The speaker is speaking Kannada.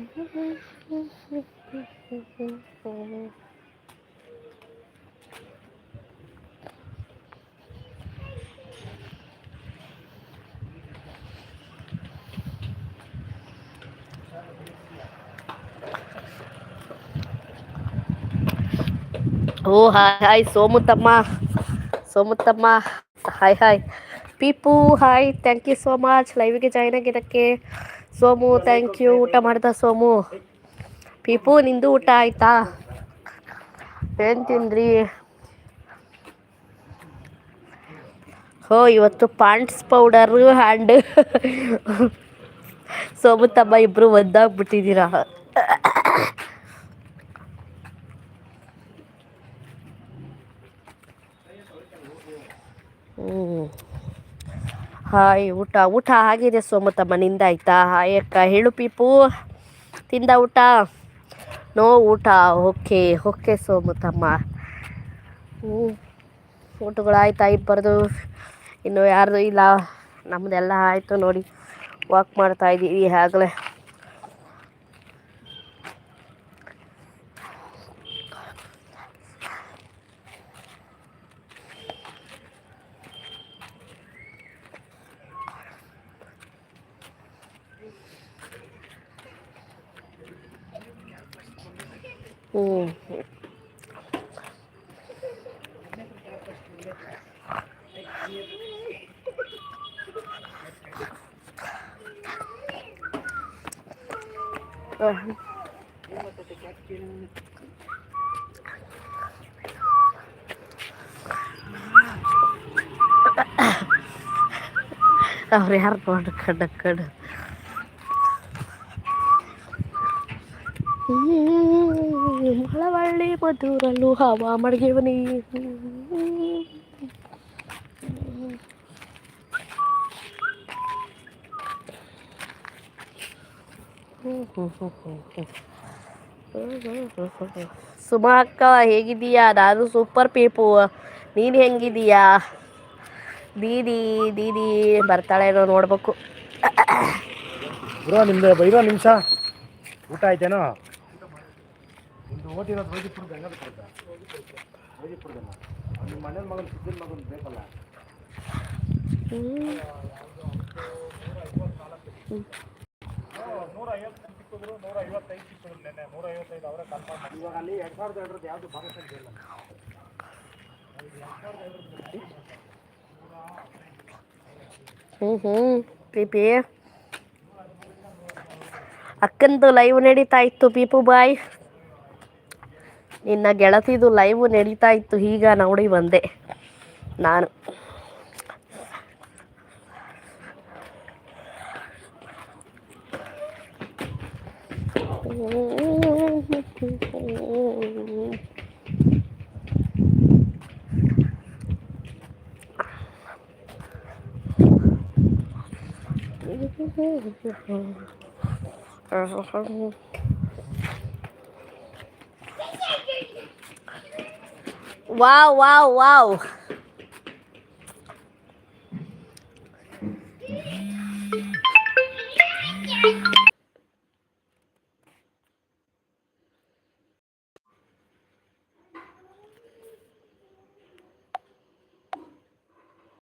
O hi hi Somuthamma Somuthamma hi hi people hi thank you so much ಲೈವಿಗೆ join ಆಗಿದ್ದಕ್ಕೆ ಸೋಮು ಥ್ಯಾಂಕ್ ಯು ಊಟ ಮಾಡ್ದ ಸೋಮು. ಪೀಪು, ನಿಂದು ಊಟ ಆಯ್ತಾ? ಏನು ತಿಂದ್ರಿ? ಹೋ, ಇವತ್ತು ಪಾಂಡ್ಸ್ ಪೌಡರು ಹ್ಯಾಂಡ್. ತಮ್ಮ ಇಬ್ರು ಒಂದಾಗ್ಬಿಟ್ಟಿದ್ದೀರಾ ಹ್ಞೂ ಹಾಯ್, ಊಟ ಊಟ ಆಗಿದೆ ಸೋಮು ನಿಂದ ಆಯ್ತಾ? ಹಾಯ್ ಅಕ್ಕ, ಹೇಳು ಪೀಪು. ತಿಂದ ಊಟ? ನೋ ಊಟ. ಓಕೆ ಓಕೆ ಸೋಮತಮ್ಮ ಹ್ಞೂ ಊಟಗಳಾಯ್ತಾ ಇಬ್ಬರದು? ಇನ್ನು ಯಾರ್ದು ಇಲ್ಲ. ನಮ್ಮದೆಲ್ಲ ಆಯಿತು ನೋಡಿ. ವಾಕ್ ಮಾಡ್ತಾ ಇದ್ದೀವಿ ಆಗಲೇ ಹ್ಞೂ ಅವ್ರು ಯಾರು ನೋಡಿ ಕಡ್ಡ ಕಡ್ಡು ಮಳವಳ್ಳಿ ಮಧುರಲು ಹವಾ ಮಡಗಿವನಿ. ಸುಮಾ ಅಕ್ಕ ಹೇಗಿದ್ದೀಯಾ? ನಾನು ಸೂಪರ್ ಪೀಪು ನೀನು ಹೆಂಗಿದೀಯಾ ದೀದಿ ದೀದಿ ಬರ್ತಾಳೇನೋ ನೋಡ್ಬೇಕು. ಇರೋ ನಿಮ್ದು ಇರೋ ನಿಮಿಷ. ಊಟ ಆಯ್ತೇನೋ? ವೈದಿಪುರ ಬೆಂಗಳೂರು ಕೊಡ್ತಾ ವೈದಿಪುರದಲ್ಲ ನಿಮ್ಮ ಮನೇಲಿ ಮಗನ ಸಿದ್ದಿನ ಮಗನ ಬೇಕಲ್ಲ? ಇವಾಗ ಅಲ್ಲಿ ಎರಡು ಸಾವಿರದ ಎರಡರದ್ದು ಯಾವುದು ಇಲ್ಲ. ಹ್ಞೂ ಹ್ಞೂ ಪೀಪಿ ಅಕ್ಕಂದು ಲೈವ್ ನಡೀತಾ ಇತ್ತು ಪೀಪು ಬಾಯ್. ನಿನ್ನ ಗೆಳತಿದು ಲೈವ್ ನಡೀತಾ ಇತ್ತು ಈಗ ನೋಡಿ ಬಂದೆ ನಾನು. Wow, wow, wow.